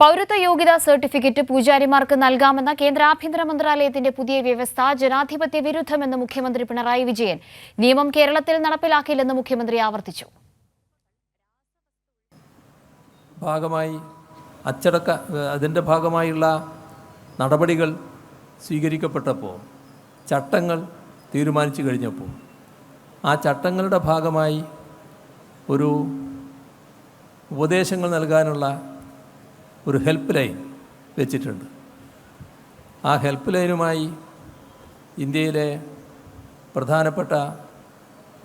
പൗരത്വ യോഗ്യതാ സർട്ടിഫിക്കറ്റ് പൂജാരിമാർക്ക് നൽകാമെന്ന കേന്ദ്ര ആഭ്യന്തര മന്ത്രാലയത്തിന്റെ പുതിയ വ്യവസ്ഥ ജനാധിപത്യ വിരുദ്ധമെന്ന് മുഖ്യമന്ത്രി പിണറായി വിജയൻ. നിയമം കേരളത്തിൽ നടപ്പിലാക്കില്ലെന്ന് മുഖ്യമന്ത്രി ആവർത്തിച്ചു. ഭാഗമായി അച്ചടക്ക അതിന്റെ ഭാഗമായുള്ള നടപടികൾ സ്വീകരിക്കപ്പെട്ടപ്പോൾ ചട്ടങ്ങൾ തീരുമാനിച്ചു കഴിഞ്ഞപ്പോൾ ആ ചട്ടങ്ങളുടെ ഭാഗമായി ഒരു ഉപദേശങ്ങൾ നൽകാനുള്ള ഒരു ഹെൽപ്പ് ലൈൻ വെച്ചിട്ടുണ്ട്. ആ ഹെൽപ്പ് ലൈനുമായി ഇന്ത്യയിലെ പ്രധാനപ്പെട്ട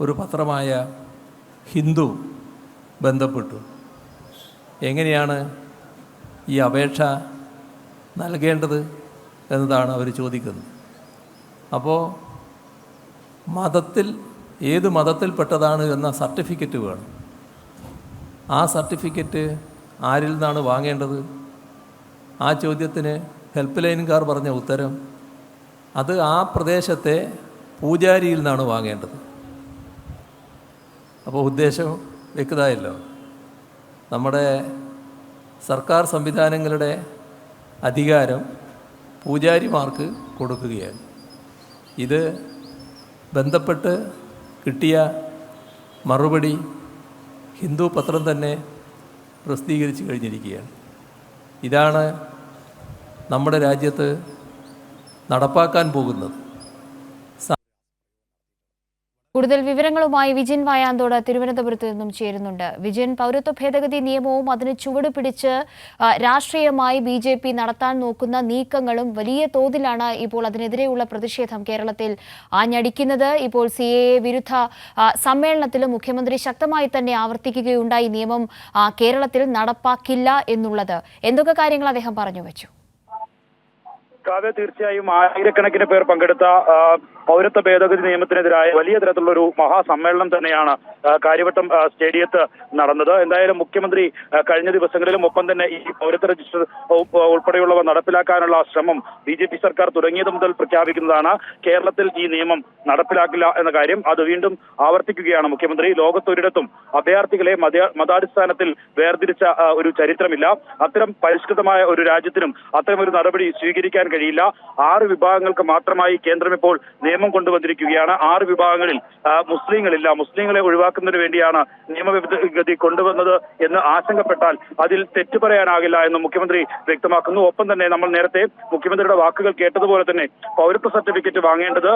ഒരു പത്രമായ ഹിന്ദു ബന്ധപ്പെട്ടു. എങ്ങനെയാണ് ഈ അപേക്ഷ നൽകേണ്ടത് എന്നതാണ് അവർ ചോദിക്കുന്നത്. അപ്പോൾ മതത്തിൽ ഏത് മതത്തിൽപ്പെട്ടതാണ് എന്ന സർട്ടിഫിക്കറ്റ് വേണം. ആ സർട്ടിഫിക്കറ്റ് ആരിൽ നിന്നാണ് വാങ്ങേണ്ടത്? ആ ചോദ്യത്തിന് ഹെൽപ്പ് ലൈൻകാർ പറഞ്ഞ ഉത്തരം അത് ആ പ്രദേശത്തെ പൂജാരിയിൽ നിന്നാണ് വാങ്ങേണ്ടത്. അപ്പോൾ ഉദ്ദേശം വ്യക്തമായല്ലോ. നമ്മുടെ സർക്കാർ സംവിധാനങ്ങളുടെ അധികാരം പൂജാരിമാർക്ക് കൊടുക്കുകയാണ്. ഇത് ബന്ധപ്പെട്ട് കിട്ടിയ മറുപടി ഹിന്ദു പത്രം തന്നെ പ്രസിദ്ധീകരിച്ച് കഴിഞ്ഞിരിക്കുകയാണ്. ഇതാണ് നമ്മുടെ രാജ്യത്ത് നടപ്പാക്കാൻ പോകുന്നത്. കൂടുതൽ വിവരങ്ങളുമായി വിജിൻ വായാന്തോട് തിരുവനന്തപുരത്ത് നിന്നും ചേരുന്നുണ്ട്. വിജയൻ പൗരത്വ ഭേദഗതി നിയമവും അതിന് ചുവട് പിടിച്ച് രാഷ്ട്രീയമായി ബി ജെ പി നടത്താൻ നോക്കുന്ന നീക്കങ്ങളും വലിയ തോതിലാണ് ഇപ്പോൾ അതിനെതിരെയുള്ള പ്രതിഷേധം കേരളത്തിൽ ആഞ്ഞടിക്കുന്നത്. ഇപ്പോൾ സി എ വിരുദ്ധ സമ്മേളനത്തിലും മുഖ്യമന്ത്രി ശക്തമായി തന്നെ ആവർത്തിക്കുകയുണ്ടായി. നിയമം കേരളത്തിൽ നടപ്പാക്കില്ല എന്നുള്ളത്. എന്തൊക്കെ കാര്യങ്ങൾ അദ്ദേഹം പറഞ്ഞു വെച്ചു? കാവ്യ തീർച്ചയായും ആയിരക്കണക്കിന് പേർ പങ്കെടുത്ത പൗരത്വ ഭേദഗതി നിയമത്തിനെതിരായ വലിയ തരത്തിലുള്ള ഒരു മഹാസമ്മേളനം തന്നെയാണ് കാര്യവട്ടം സ്റ്റേഡിയത്ത് നടന്നത്. എന്തായാലും മുഖ്യമന്ത്രി കഴിഞ്ഞ ദിവസങ്ങളിലും ഒപ്പം തന്നെ ഈ പൗരത്വ രജിസ്റ്റർ ഉൾപ്പെടെയുള്ളവ നടപ്പിലാക്കാനുള്ള ശ്രമം ബി ജെ പി സർക്കാർ തുടങ്ങിയത് മുതൽ പ്രഖ്യാപിക്കുന്നതാണ്. കേരളത്തിൽ ഈ നിയമം നടപ്പിലാക്കില്ല എന്ന കാര്യം അത് വീണ്ടും ആവർത്തിക്കുകയാണ് മുഖ്യമന്ത്രി. ലോകത്തൊരിടത്തും അഭയാർത്ഥികളെ മതാടിസ്ഥാനത്തിൽ വേർതിരിച്ച ഒരു ചരിത്രമില്ല. അത്തരം പരിഷ്കൃതമായ ഒരു രാജ്യത്തിനും അത്തരം ഒരു നടപടി സ്വീകരിക്കാൻ കഴിയില്ല. ആറ് വിഭാഗങ്ങൾക്ക് മാത്രമായി കേന്ദ്രം ഇപ്പോൾ നിയമം കൊണ്ടുവന്നിരിക്കുകയാണ്. ആറ് വിഭാഗങ്ങളിൽ മുസ്ലിങ്ങളില്ല. മുസ്ലിങ്ങളെ ഒഴിവാക്കുന്നതിന് വേണ്ടിയാണ് നിയമഗതി കൊണ്ടുവന്നത് എന്ന് ആശങ്കപ്പെട്ടാൽ അതിൽ തെറ്റു പറയാനാകില്ല എന്ന് മുഖ്യമന്ത്രി വ്യക്തമാക്കുന്നു. ഒപ്പം തന്നെ നമ്മൾ നേരത്തെ മുഖ്യമന്ത്രിയുടെ വാക്കുകൾ കേട്ടതുപോലെ തന്നെ പൗരത്വ സർട്ടിഫിക്കറ്റ് വാങ്ങേണ്ടത്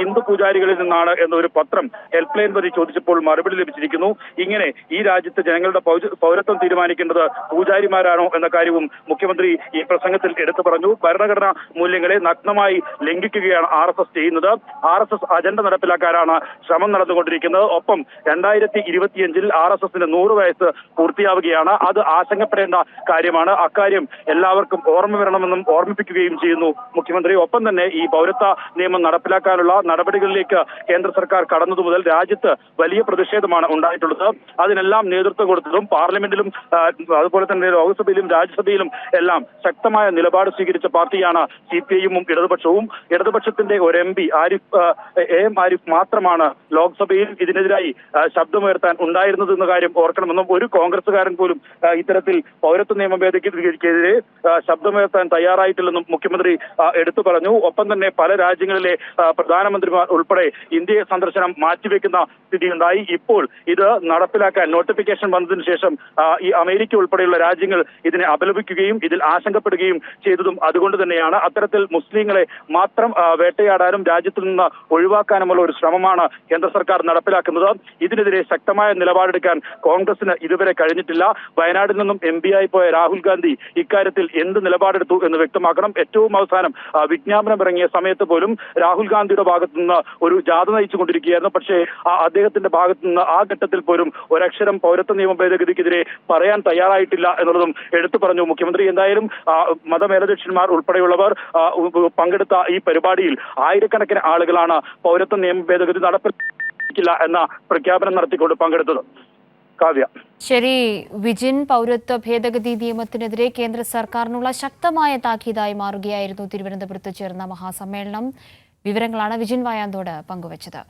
ഹിന്ദു പൂജാരികളിൽ നിന്നാണ് എന്നൊരു പത്രം ഹെൽപ്പ് ലൈൻ വഴി ചോദിച്ചപ്പോൾ മറുപടി ലഭിച്ചിരിക്കുന്നു. ഇങ്ങനെ ഈ രാജ്യത്തെ ജനങ്ങളുടെ പൗരത്വം തീരുമാനിക്കേണ്ടത് പൂജാരിമാരാണോ എന്ന കാര്യവും മുഖ്യമന്ത്രി ഈ പ്രസംഗത്തിൽ എടുത്തു പറഞ്ഞു. ഭരണഘടനാ മൂല്യങ്ങളെ നഗ്നമായി ലംഘിക്കുകയാണ് ആർ എസ് എസ് ചെയ്യുന്നത്. ആർ എസ് എസ് അജണ്ട നടപ്പിലാക്കാനാണ് ശ്രമം നടന്നുകൊണ്ടിരിക്കുന്നത്. ഒപ്പം രണ്ടായിരത്തി ഇരുപത്തിയഞ്ചിൽ ആർ എസ് എസിന്റെ നൂറ് വയസ്സ് പൂർത്തിയാവുകയാണ്. അത് ആശങ്കപ്പെടേണ്ട കാര്യമാണ്. അക്കാര്യം എല്ലാവർക്കും ഓർമ്മ വരണമെന്നും ഓർമ്മിപ്പിക്കുകയും ചെയ്യുന്നു മുഖ്യമന്ത്രി. ഒപ്പം തന്നെ ഈ പൗരത്വ നിയമം നടപ്പിലാക്കാനുള്ള നടപടികളിലേക്ക് കേന്ദ്ര സർക്കാർ കടന്നതു മുതൽ രാജ്യത്ത് വലിയ പ്രതിഷേധമാണ് ഉണ്ടായിട്ടുള്ളത്. അതിനെല്ലാം നേതൃത്വം കൊടുത്തതും പാർലമെന്റിലും അതുപോലെ തന്നെ ലോക്സഭയിലും രാജ്യസഭയിലും എല്ലാം ശക്തമായ നിലപാട് സ്വീകരിച്ച പാർട്ടിയാണ് സി പി ഐയും ഇടതുപക്ഷവും. ഇടതുപക്ഷത്തിന്റെ ഒരു M P Arif A M Arif മാത്രമാണ് ലോക്സഭയിൽ ഇതിനെതിരായി ശബ്ദമുയർത്താൻ ഉണ്ടായിരുന്നത് എന്ന കാര്യം ഓർക്കണമെന്നും ഒരു കോൺഗ്രസുകാരൻ പോലും ഇത്തരത്തിൽ പൗരത്വ നിയമ ഭേദഗതിക്കെതിരെ ശബ്ദമുയർത്താൻ തയ്യാറായിട്ടില്ലെന്നും മുഖ്യമന്ത്രി എടുത്തു പറഞ്ഞു. ഒപ്പം തന്നെ പല രാജ്യങ്ങളിലെ പ്രധാനമന്ത്രിമാർ ഉൾപ്പെടെ ഇന്ത്യയെ സന്ദർശനം മാറ്റിവെക്കുന്ന സ്ഥിതിയുണ്ടായി ഇപ്പോൾ ഇത് നടപ്പിലാക്കാൻ നോട്ടിഫിക്കേഷൻ വന്നതിന് ശേഷം ഈ അമേരിക്ക ഉൾപ്പെടെയുള്ള രാജ്യങ്ങൾ ഇതിനെ അപലപിക്കുകയും ഇതിൽ ആശങ്കപ്പെടുകയും ചെയ്തതും അതുകൊണ്ട് തന്നെയാണ്. അത്തരത്തിൽ മുസ്ലിങ്ങളെ മാത്രം വേട്ടയാടാനും വേട്ടയാടാനും രാജ്യത്തിൽ നിന്ന് ഒഴിവാക്കാനുമുള്ള ഒരു ശ്രമമാണ് കേന്ദ്ര സർക്കാർ നടപ്പിലാക്കുന്നത്. ഇതിനെതിരെ ശക്തമായ നിലപാടെടുക്കാൻ കോൺഗ്രസിന് ഇതുവരെ കഴിഞ്ഞിട്ടില്ല. വയനാട്ടിൽ നിന്നും എം ആയി പോയ രാഹുൽ ഗാന്ധി ഇക്കാര്യത്തിൽ എന്ത് നിലപാടെടുത്തു എന്ന് വ്യക്തമാക്കണം. ഏറ്റവും അവസാനം വിജ്ഞാപനം ഇറങ്ങിയ സമയത്ത് പോലും രാഹുൽ ഗാന്ധിയുടെ ഭാഗത്തു നിന്ന് ഒരു ജാഥ നയിച്ചുകൊണ്ടിരിക്കുകയായിരുന്നു. പക്ഷേ അദ്ദേഹത്തിന്റെ ഭാഗത്തു നിന്ന് ആ ഘട്ടത്തിൽ പോലും ഒരക്ഷരം പൗരത്വ നിയമ ഭേദഗതിക്കെതിരെ പറയാൻ തയ്യാറായിട്ടില്ല എന്നുള്ളതും എടുത്തു പറഞ്ഞു മുഖ്യമന്ത്രി. എന്തായാലും മതമേലധ്യക്ഷന്മാർ ഉൾപ്പെടെയുള്ളവർ പങ്കെടുത്ത ഈ പരിപാടിയിൽ ആയിരക്കണക്കിന് ആളുകളാണ് പൗരത്വ നിയമ ഭേദഗതി നടപ്പിലാക്കില്ല എന്ന പ്രഖ്യാപനം നടത്തിക്കൊണ്ട് പങ്കെടുത്തത്. കാവ്യ. ശരി. വിജിൻ പൗരത്വ ഭേദഗതി നിയമത്തിനെതിരെ കേന്ദ്ര സർക്കാരിനുള്ള ശക്തമായ താക്കീതായി മാറുകയായിരുന്നു തിരുവനന്തപുരത്ത് ചേർന്ന മഹാസമ്മേളനം. വിവരങ്ങളാണ് വിജിൻ വായാന്തോട് പങ്കുവച്ചത്.